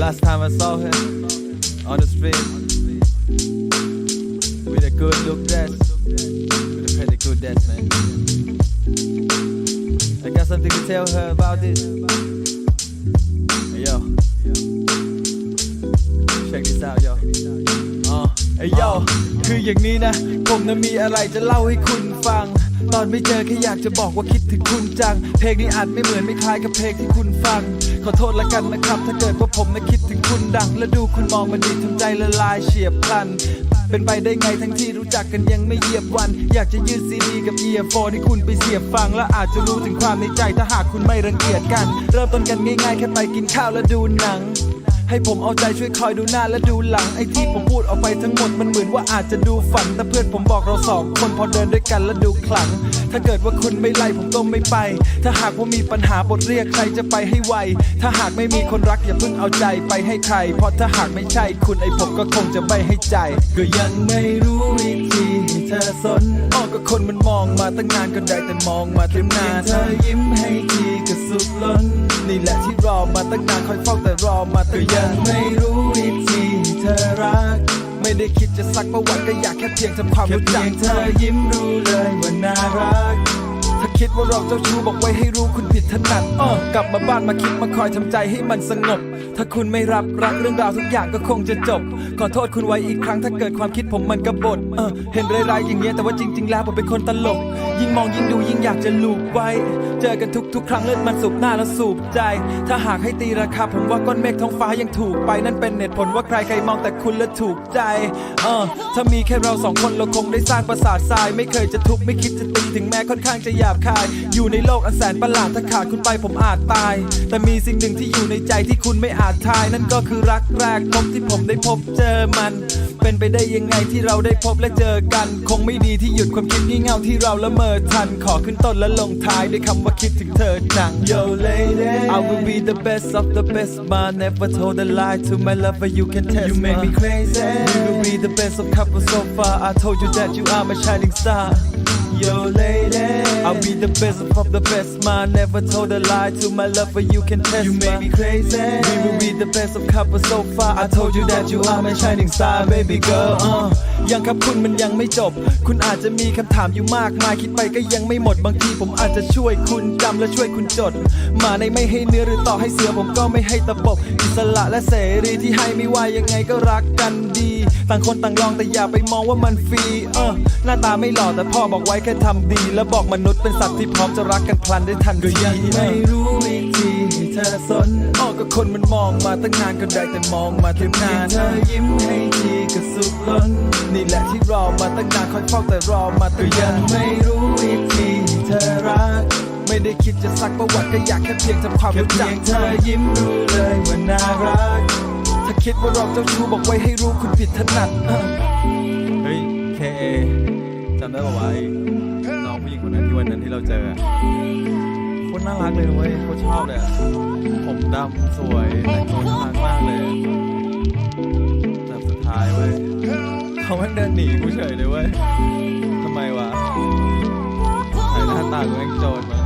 Last time I saw him on the street with a good look dress, with a pretty good dress, man. I got something to tell her about this. Hey, yo, check this out, yo. อ๋อไอ้ยอคืออย่างนี้นะ ผมนะมีอะไรจะเล่าให้คุณฟัง ตอนไม่เจอแค่อยากจะบอกว่าคิดถึงคุณจัง เพลงนี้อาจไม่เหมือนไม่คล้ายกับเพลงที่คุณฟัง ขอโทษละกันนะครับ ถ้าเกิดว่าผมนะคิดถึงคุณดัง และดูคุณมองมันดีทำใจละลายเฉียบพลัน เป็นไปได้ไงทั้งที่รู้จักกันยังไม่เหยียบวัน อยากจะยืดซีดีกับเอียโฟนให้คุณไปเสียบฟัง และอาจจะรู้ถึงความในใจถ้าหากคุณไม่รังเกียจกัน เริ่มต้นกันง่ายๆแค่ไปกินข้าวและดูหนัง ให้ผมเอาใจช่วยคอยดูหน้าและดูหลังไอ้ที่ผมพูดออกไปทั้งหมดมันเหมือนว่าอาจจะดูฝันแต่เพื่อนผมบอกเราสองคนพอเดินด้วยกันแล้วดูขลัง ถ้าเกิดว่าคุณไม่ไล่ผมก็ไม่ไป ถ้าหากว่ามีปัญหาบทเรียกใครจะไปให้ไว ถ้าหากไม่มีคนรักอย่าเพิ่งเอาใจไปให้ใคร เพราะถ้าหากไม่ใช่คุณไอ้ผมก็คงจะไม่ให้ใจ ก็ยังไม่รู้วิธี เธอสนอ้อก็คนมันมองมาตั้งนานก็ได้แต่มองมาตั้งนานเธอยิ้มให้ทีก็สุดล้น นี่แหละที่รอมาตั้งนานคอยเฝ้าแต่รอมาตั้งยังไม่รู้วิธีให้เธอรัก ไม่ได้คิดจะซักประวัติก็อยากแค่เพียงทำความรู้จักเธอยิ้มรู้เลยว่าน่ารัก คิดว่าเราเจ้าชู้บอกไว้ให้รู้คุณผิดถนัดอ้อกลับมาบ้านมาคิดมาคอยทำใจให้มันสงบ ถ้าคุณไม่รับรักเรื่องราวทุกอย่างก็คงจะจบ ขอโทษคุณไว้อีกครั้งถ้าเกิดความคิดผมมันกบฏเออเห็นรายๆอย่างเงี้ยแต่ว่าจริง ๆ แล้วผมเป็นคนตลก ยิ่งมองยิ่งดูยิ่งอยากจะลูบไว้ เจอกันทุก ๆ ครั้งเลือดมันสูบหน้าแล้วสูบใจ ถ้าหากให้ตีราคาผมว่าก้อนเมฆท้องฟ้ายังถูกไปนั่นเป็นเหตุผลว่าใครใครมองแต่คุณแล้วถูกใจเออถ้ามีแค่เราสองคนเราคงได้สร้างปราสาททราย ไม่เคยจะทุบไม่คิดจะตีถึงแม้ค่อนข้างจะหยาบคาย อยู่ในโลกอันแสนประหลาดถ้าขาดคุณไปผมอาจตาย แต่มีสิ่งหนึ่งที่อยู่ในใจที่คุณไม่อาจทาย นั่นก็คือรักแรกพบที่ผมได้พบเจอมัน เป็นไปได้ยังไงที่เราได้พบและเจอกัน คงไม่ดีที่หยุดความคิดงี่เง่าที่เราละเมอทัน ขอขึ้นต้นและลงท้ายด้วยคำว่าคิดถึงเธอจัง Yo lady I will be the best of the best man never told a lie to my lover you can test You make me crazy We will be the best of couple so far I told you that you are my shining star Yo lady I'll be the best of the best man never told a lie to my lover you can test You make me crazy We will be the best of couple so far I told you that you are my shining star baby girl uh ยังครับคุณมันยังไม่จบ คุณอาจจะมีคำถามอยู่มากมาย คิดไปก็ยังไม่หมด บางทีผมอาจจะช่วยคุณจำและช่วยคุณจด มาในไม่ให้เนื้อหรือต่อให้เสือผมก็ไม่ให้ตะปบ อิสระและเสรีที่ให้ไม่ว่ายังไงก็รักกันดี ต่างคนต่างลองแต่อย่าไปมองว่ามันฟรี เออ หน้าตาไม่หล่อแต่พ่อบอกไว้แค่ทำดี แล้วบอกมนุษย์เป็นสัตว์ที่พร้อมจะรักกันพลันได้ทันทีก็ยังไม่รู้วิธีให้เธอสนออก็คนมันมองมาตั้งนานก็ได้แต่มองมาตั้งนานเธอยิ้มให้ทีก็สุดล้นนี่แหละที่รอมาตั้งนานคอยเฝ้าแต่รอมาตั้งยังไม่รู้วิธีให้เธอรักไม่ได้คิดจะซักประวัติก็อยากแค่เพียงทำความรู้จักเธอยิ้มรู้เลยว่าน่ารักถ้าคิดว่าเราเจ้าชู้บอกไว้ให้รู้คุณผิดถนัดเฮ้ยเคจำได้ป่าวะไอ้ คนนั้นที่วันนั้นที่เราเจออะโคตรน่ารักเลยนะเว้ยโคตรชอบเลยอะผมดำสวยแต่งตัวน่ารักมากเลยอะแต่สุดท้ายเว้ยเขาแม่งเดินหนีกูเฉยเลยเว้ยทำไมวะถ่ายหน้าตากูแม่งโจรมา